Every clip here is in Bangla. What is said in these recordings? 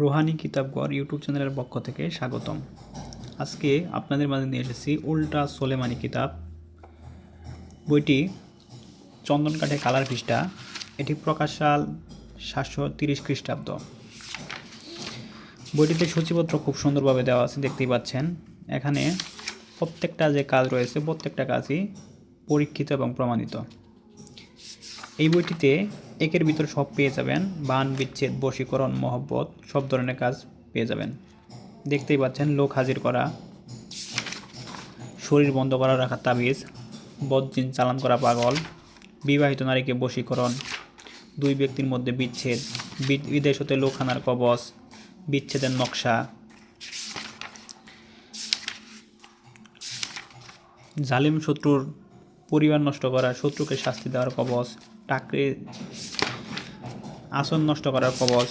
রোহানি কিতাবঘর ইউটিউব চ্যানেলের পক্ষ থেকে স্বাগতম। আজকে আপনাদের মাঝে নিয়ে এসেছি উল্টা সোলেমানি কিতাব। বইটি চন্দন কাঠে কালার পৃষ্ঠা, এটি প্রকাশ সাল সাতশো তিরিশ খ্রিস্টাব্দ। বইটিতে সূচিপত্র খুব সুন্দরভাবে দেওয়া আছে, দেখতেই পাচ্ছেন। এখানে প্রত্যেকটা যে কাজ রয়েছে, প্রত্যেকটা কাজই পরীক্ষিত এবং প্রমাণিত। এই বইটিতে একের ভিতর সব পেয়ে যাবেন। বান, বিচ্ছেদ, বশীকরণ, মহব্বত, সব ধরনের কাজ পেয়ে যাবেন। দেখতেই পাচ্ছেন, লোক হাজির করা, শরীর বন্ধ করা, রাখা তাবিজ বদজিন চালান করা পাগল, বিবাহিত নারীকে বশীকরণ, দুই ব্যক্তির মধ্যে বিচ্ছেদ বিদেশ হতে লোক আনার কবচ, বিচ্ছেদের নকশা। জালিম শত্রুর পরিবার নষ্ট করা শত্রুকে শাস্তি দেওয়ার কবচ, টাকরে আসন নষ্ট করার কবচ,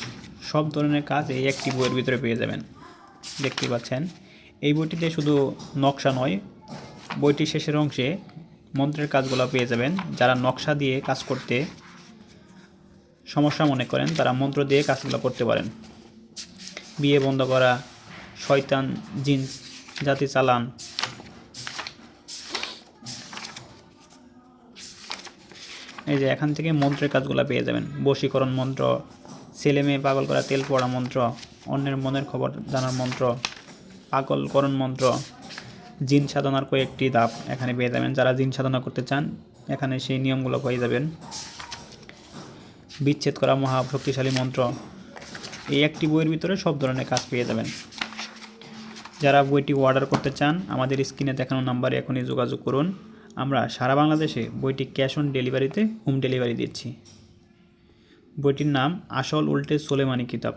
সব ধরনের কাজ এই একটি বইয়ের ভিতরে পেয়ে যাবেন। দেখতে পাচ্ছেন, এই বইটিতে শুধু নকশা নয়, বইটির শেষের অংশে মন্ত্রের কাজগুলো পেয়ে যাবেন। যারা নকশা দিয়ে কাজ করতে সমস্যা মনে করেন, তারা মন্ত্র দিয়ে কাজগুলো করতে পারেন। বিয়ে বন্ধ করা, শয়তান জিন্স জাতি চালান এই যে এখান থেকে মন্ত্রের কাজগুলো পেয়ে যাবেন। বশীকরণ মন্ত্র, ছেলে মেয়ে পাগল করা, তেল পড়া মন্ত্র, অন্যের মনের খবর জানার মন্ত্র, পাগলকরণ মন্ত্র, জিন সাধনার কয়েকটি ধাপ এখানে পেয়ে যাবেন। যারা জিন সাধনা করতে চান, এখানে সেই নিয়মগুলো পেয়ে যাবেন। বিচ্ছেদ করা মহা শক্তিশালী মন্ত্র, এই একটি বইয়ের ভিতরে সব ধরনের কাজ পেয়ে যাবেন। যারা বইটি অর্ডার করতে চান, আমাদের স্ক্রিনে দেখানো নাম্বারে এখনই যোগাযোগ করুন। আমরা সারা বাংলাদেশে বইটি ক্যাশ অন ডেলিভারিতে হোম ডেলিভারি দিচ্ছি। বইটির নাম আসল উল্টে সোলেমানি কিতাব।